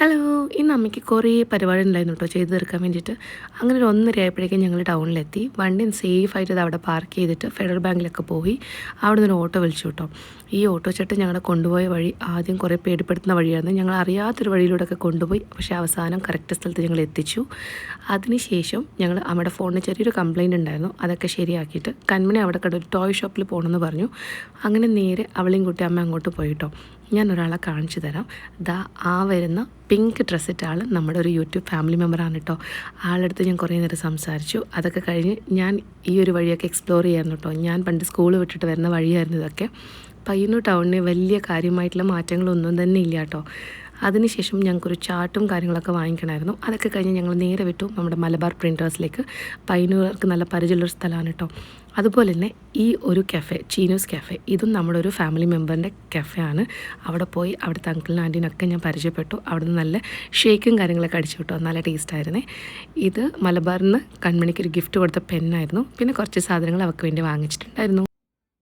Hello ഇന്ന് അമ്മയ്ക്ക് കുറേ പരിപാടി ഉണ്ടായിരുന്നു കേട്ടോ ചെയ്തു തീർക്കാൻ വേണ്ടിയിട്ട്. അങ്ങനെ ഒരു ഒന്നര ആയപ്പോഴേക്കും ഞങ്ങൾ ടൗണിലെത്തി. വണ്ടി സേഫായിട്ട് ഇത് അവിടെ പാർക്ക് ചെയ്തിട്ട് ഫെഡറൽ ബാങ്കിലൊക്കെ പോയി. അവിടെ നിന്ന് ഓട്ടോ വിളിച്ചു കേട്ടോ. ഈ ഓട്ടോ ചേട്ടൻ ഞങ്ങളെ കൊണ്ടുപോയ വഴി ആദ്യം കുറേ പേടിപ്പെടുത്തുന്ന വഴിയായിരുന്നു. ഞങ്ങൾ അറിയാത്തൊരു വഴിയിലൂടെയൊക്കെ കൊണ്ടുപോയി പക്ഷേ അവസാനം കറക്റ്റ് സ്ഥലത്ത് ഞങ്ങൾ എത്തിച്ചു. അതിനുശേഷം ഞങ്ങൾ അമ്മയുടെ ഫോണിന് ചെറിയൊരു കംപ്ലയിന്റ് ഉണ്ടായിരുന്നു. അതൊക്കെ ശരിയാക്കിയിട്ട് കൺമണി അവിടെ കണ്ട ഒരു ടോയ് ഷോപ്പിൽ പോകണമെന്ന് പറഞ്ഞു. അങ്ങനെ നേരെ അവളെയും കുട്ടിയമ്മ അങ്ങോട്ട് പോയിട്ടോ ഞാൻ ഒരാളെ കാണിച്ചു തരാം. ദാ ആ വരുന്ന പിങ്ക് ഡ്രസ്സിട്ട ആൾ നമ്മുടെ ഒരു യൂട്യൂബ് ഫാമിലി മെമ്പറാണ് കേട്ടോ ആളെടുത്ത് ഞാൻ കുറേ നേരം സംസാരിച്ചു. അതൊക്കെ കഴിഞ്ഞ് ഞാൻ ഈ ഒരു വഴിയൊക്കെ എക്സ്പ്ലോർ ചെയ്യായിരുന്നു കേട്ടോ ഞാൻ പണ്ട് സ്കൂൾ വിട്ടിട്ട് വരുന്ന വഴിയായിരുന്നു ഇതൊക്കെ. പയ്യന്നൂർ ടൗണിന് വലിയ കാര്യമായിട്ടുള്ള മാറ്റങ്ങളൊന്നും തന്നെ ഇല്ല കേട്ടോ അതിനുശേഷം ഞങ്ങൾക്കൊരു ചാർട്ടും കാര്യങ്ങളൊക്കെ വാങ്ങിക്കണമായിരുന്നു. അതൊക്കെ കഴിഞ്ഞ് ഞങ്ങൾ നേരെ വിട്ടു നമ്മുടെ മലബാർ പ്രിന്റേഴ്സിലേക്ക് പൈനൂർക്ക് നല്ല പരിചയമുള്ളൊരു സ്ഥലമാണ് കേട്ടോ. അതുപോലെ തന്നെ ഈ ഒരു കഫെ ചീനൂസ് കഫെ ഇതും നമ്മുടെ ഒരു ഫാമിലി മെമ്പറിന്റെ കഫെ ആണ്. അവിടെ പോയി അവിടുത്തെ അങ്കിളിനും ആന്റീനൊക്കെ ഞാൻ പരിചയപ്പെട്ടു. അവിടെ നിന്ന് നല്ല ഷേക്കും കാര്യങ്ങളൊക്കെ അടിച്ചു കിട്ടും നല്ല ടേസ്റ്റായിരുന്നേ ഇത് മലബാറിൽ നിന്ന് കൺമണിക്ക് ഒരു ഗിഫ്റ്റ് കൊടുത്ത പെന്നായിരുന്നു പിന്നെ കുറച്ച് സാധനങ്ങൾ അവർക്ക് വേണ്ടി വാങ്ങിച്ചിട്ടുണ്ടായിരുന്നു.